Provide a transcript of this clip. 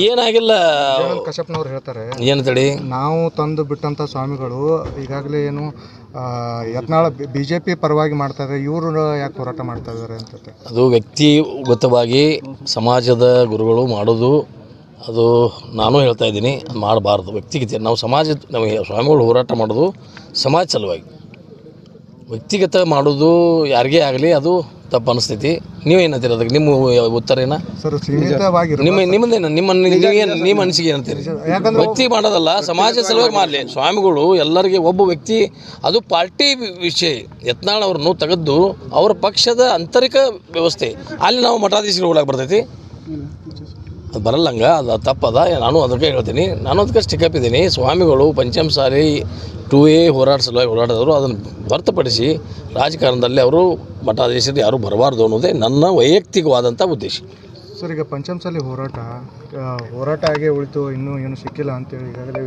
ಏನಾಗಿಲ್ಲ. ಕಶ್ಯಪ್ನವ್ರು ಹೇಳ್ತಾರೆ ಏನು ತಡಿ? ನಾವು ತಂದು ಬಿಟ್ಟಂತ ಸ್ವಾಮಿಗಳು ಈಗಾಗಲೇ ಏನು ಯತ್ನಾಳ ಬಿ ಜೆ ಪಿ ಪರವಾಗಿ ಮಾಡ್ತಾ ಇದ್ದಾರೆ ಇವರು ಯಾಕೆ ಹೋರಾಟ ಮಾಡ್ತಾ ಇದ್ದಾರೆ ಅಂತ ಅದು ವ್ಯಕ್ತಿಗತವಾಗಿ ಸಮಾಜದ ಗುರುಗಳು ಮಾಡೋದು ಅದು ನಾನು ಹೇಳ್ತಾ ಇದ್ದೀನಿ ಮಾಡಬಾರ್ದು. ವ್ಯಕ್ತಿಗತ ನಾವು ಸಮಾಜ ನಾವು ಸ್ವಾಮಿಗಳು ಹೋರಾಟ ಮಾಡೋದು ಸಮಾಜ ಸಲುವಾಗಿ. ವ್ಯಕ್ತಿಗತ ಮಾಡೋದು ಯಾರಿಗೇ ಆಗಲಿ ಅದು ತಪ್ಪು ಅನಿಸ್ತೈತಿ. ನೀವೇನಂತೀರ ಅದಕ್ಕೆ? ನಿಮ್ಮ ಉತ್ತರ ಏನ ಸರ್ ನಿಮ್ಮ ನಿಮ್ಮದೇನು ನಿಮ್ಮ ನಿಮ್ಮ ಅನಿಸಿಕೆ ಏನಂತೀರಿ? ಯಾಕಂದ್ರೆ ವ್ಯಕ್ತಿ ಮಾಡೋದಲ್ಲ ಸಮಾಜ ಸಲುವಾಗಿ ಮಾಡಲಿ. ಸ್ವಾಮಿಗಳು ಎಲ್ಲರಿಗೆ ಒಬ್ಬ ವ್ಯಕ್ತಿ ಅದು ಪಾರ್ಟಿ ವಿಷಯ. ಯತ್ನಾಳ್ ಅವ್ರನ್ನು ತೆಗೆದು ಅವರ ಪಕ್ಷದ ಆಂತರಿಕ ವ್ಯವಸ್ಥೆ. ಅಲ್ಲಿ ನಾವು ಮಠಾಧೀಶರು ಹೋಗಕ್ಕೆ ಬರ್ತೈತಿ. ಅದು ಬರಲ್ಲಂಗ ಅದು ಅದು ತಪ್ಪದ. ನಾನು ಅದಕ್ಕೆ ಹೇಳ್ತೀನಿ. ನಾನು ಅದಕ್ಕೆ ಸ್ಟಿಕಪ್ ಇದ್ದೀನಿ. ಸ್ವಾಮಿಗಳು ಪಂಚಮ ಸಾರಿ ಟೂ ಎ ಹೋರಾಟ ಸಲುವಾಗಿ ಹೋರಾಡಿದವರು ಅದನ್ನು ಹೊರತುಪಡಿಸಿ ರಾಜಕಾರಣದಲ್ಲಿ ಅವರು ಮಠಾಧೀಶರು ಯಾರೂ ಬರಬಾರ್ದು ಅನ್ನೋದೇ ನನ್ನ ವೈಯಕ್ತಿಕವಾದಂಥ ಉದ್ದೇಶ. ಸರ್ ಈಗ ಪಂಚಮಸಾಲಿ ಹೋರಾಟ ಹೋರಾಟ ಆಗೇ ಉಳಿತು ಇನ್ನೂ ಏನು ಸಿಕ್ಕಿಲ್ಲ ಅಂತೇಳಿ ಈಗಾಗಲೇ